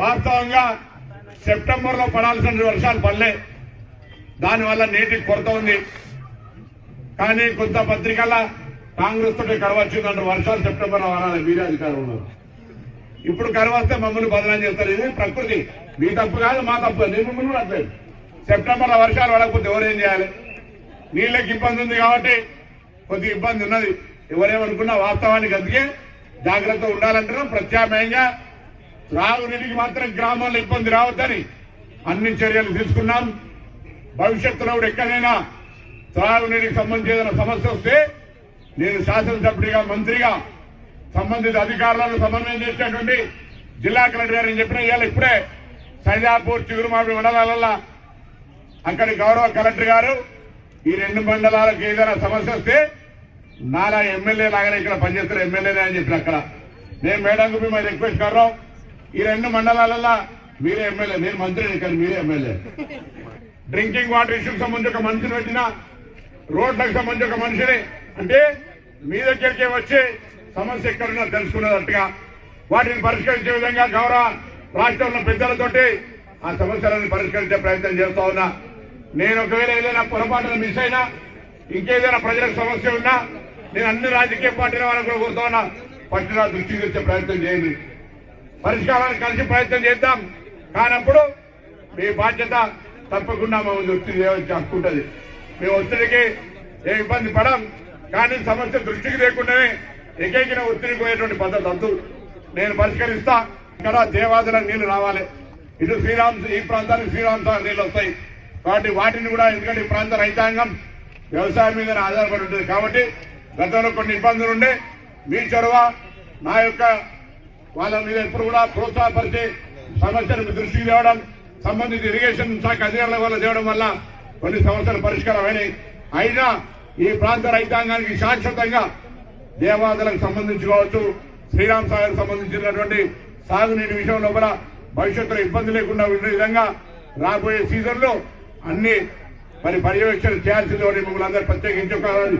వాస్తవంగా సెప్టెంబర్లో పడాల్సిన వర్షాలు పడలే దానివల్ల నీటికి కొరత ఉంది. కానీ కొంత పత్రికల కాంగ్రెస్ తోటి కడవచ్చిందంటే వర్షాలు సెప్టెంబర్లో వరాలి మీరే అధికారం ఉన్నారు. ఇప్పుడు కరువు వస్తే మమ్మల్ని బదనం చేస్తారు. ఇది ప్రకృతి. మీ తప్పు కాదు మా తప్పు. నేను మిమ్మల్ని కూడా అట్లేదు సెప్టెంబర్లో వర్షాలు పడకపోతే ఎవరేం చేయాలి? నీళ్ళకి ఇబ్బంది ఉంది కాబట్టి కొద్దిగా ఇబ్బంది ఉన్నది. ఎవరేమనుకున్నా వాస్తవానికి అందుకే జాగ్రత్త ఉండాలంటున్నాం. ప్రత్యామ్నాయంగా త్రాగునీటికి మాత్రం గ్రామాల్లో ఇబ్బంది రావద్దని అన్ని చర్యలు తీసుకున్నాం. భవిష్యత్తులో కూడా ఎక్కడైనా త్రాగునీటికి సంబంధించి ఏదైనా సమస్య వస్తే నేను శాసనసభ్యుడిగా మంత్రిగా సంబంధిత అధికారులను సమన్వయం చేసినటువంటి జిల్లా కలెక్టర్ గారు చెప్పిన ఇవాళ ఇప్పుడే సైదాపూర్ చిగురుమాపి మండలాలలో అక్కడి గౌరవ కలెక్టర్ గారు ఈ రెండు మండలాలకు ఏదైనా సమస్య వస్తే నాలా ఎమ్మెల్యే లాగానే ఇక్కడ పనిచేస్తున్న ఎమ్మెల్యేనే అని చెప్పిన అక్కడ. నేను మేడంకు మిమ్మల్ని రిక్వెస్ట్ కర్రాం ఈ రెండు మండలాలలో మీరే ఎమ్మెల్యే నేను మంత్రిని కానీ మీరే ఎమ్మెల్యే. డ్రింకింగ్ వాటర్ ఇష్యూకి సంబంధించి ఒక మనిషిని పెట్టినా రోడ్లకు సంబంధించి ఒక మనిషిని అంటే మీ దగ్గరికే వచ్చి సమస్య ఎక్కడున్నా తెలుసుకునేటట్టుగా వాటిని పరిష్కరించే విధంగా గౌరవ రాష్ట్రంలో పెద్దలతోటి ఆ సమస్యలను పరిష్కరించే ప్రయత్నం చేస్తా ఉన్నా. నేను ఒకవేళ ఏదైనా పొరపాటున మిస్ అయినా ఇంకేదైనా ప్రజలకు సమస్య ఉన్నా నేను అన్ని రాజకీయ పార్టీల వాళ్ళకు కూడా కోరుతా ఉన్నా. పట్టిన దృష్టి తెచ్చే ప్రయత్నం చేయండి. పరిష్కారాన్ని కలిసి ప్రయత్నం చేద్దాం. కానప్పుడు మీ బాధ్యత తప్పకుండా మమ్మల్ని ఒత్తిడి చేయవలసి ఉంటుంది మేము ఒత్తిడికి ఏ ఇబ్బంది పడం కానీ సమస్య దృష్టికి లేకుండానే ఏకైకిన ఒత్తిడి పోయేటువంటి పద్ధతి వద్దు నేను పరిష్కరిస్తా. ఇక్కడ దేవాదులకు నీళ్ళు రావాలి. ఇటు శ్రీరామ్ ఈ ప్రాంతానికి శ్రీరామ్ నీళ్ళు నీళ్ళు వస్తాయి. కాబట్టి వాటిని కూడా ఎందుకంటే ఈ ప్రాంత రైతాంగం వ్యవసాయం మీద ఆధారపడి ఉంటుంది. కాబట్టి గతంలో కొన్ని ఇబ్బందులు ఉండే మీ చొరవ నా యొక్క వాళ్ళ మీద ఎప్పుడు కూడా ప్రోత్సాహపరిచి సమస్యను దృష్టి దృష్టికి తేవడం సంబంధిత ఇరిగేషన్ శాఖ అధికారుల వల్ల తేవడం వల్ల కొన్ని సమస్యలు పరిష్కారం అయినాయి అయినా ఈ ప్రాంత రైతాంగానికి శాశ్వతంగా దేవాదులకు సంబంధించి కావచ్చు శ్రీరామ్ సాగర్ సంబంధించినటువంటి సాగునీటి విషయంలో కూడా భవిష్యత్తులో ఇబ్బంది లేకుండా ఉండే విధంగా రాబోయే సీజన్లో అన్ని మరి పర్యవేక్షణ చేయాల్సింది మిమ్మల్ని అందరూ ప్రత్యేకించుకోవాలి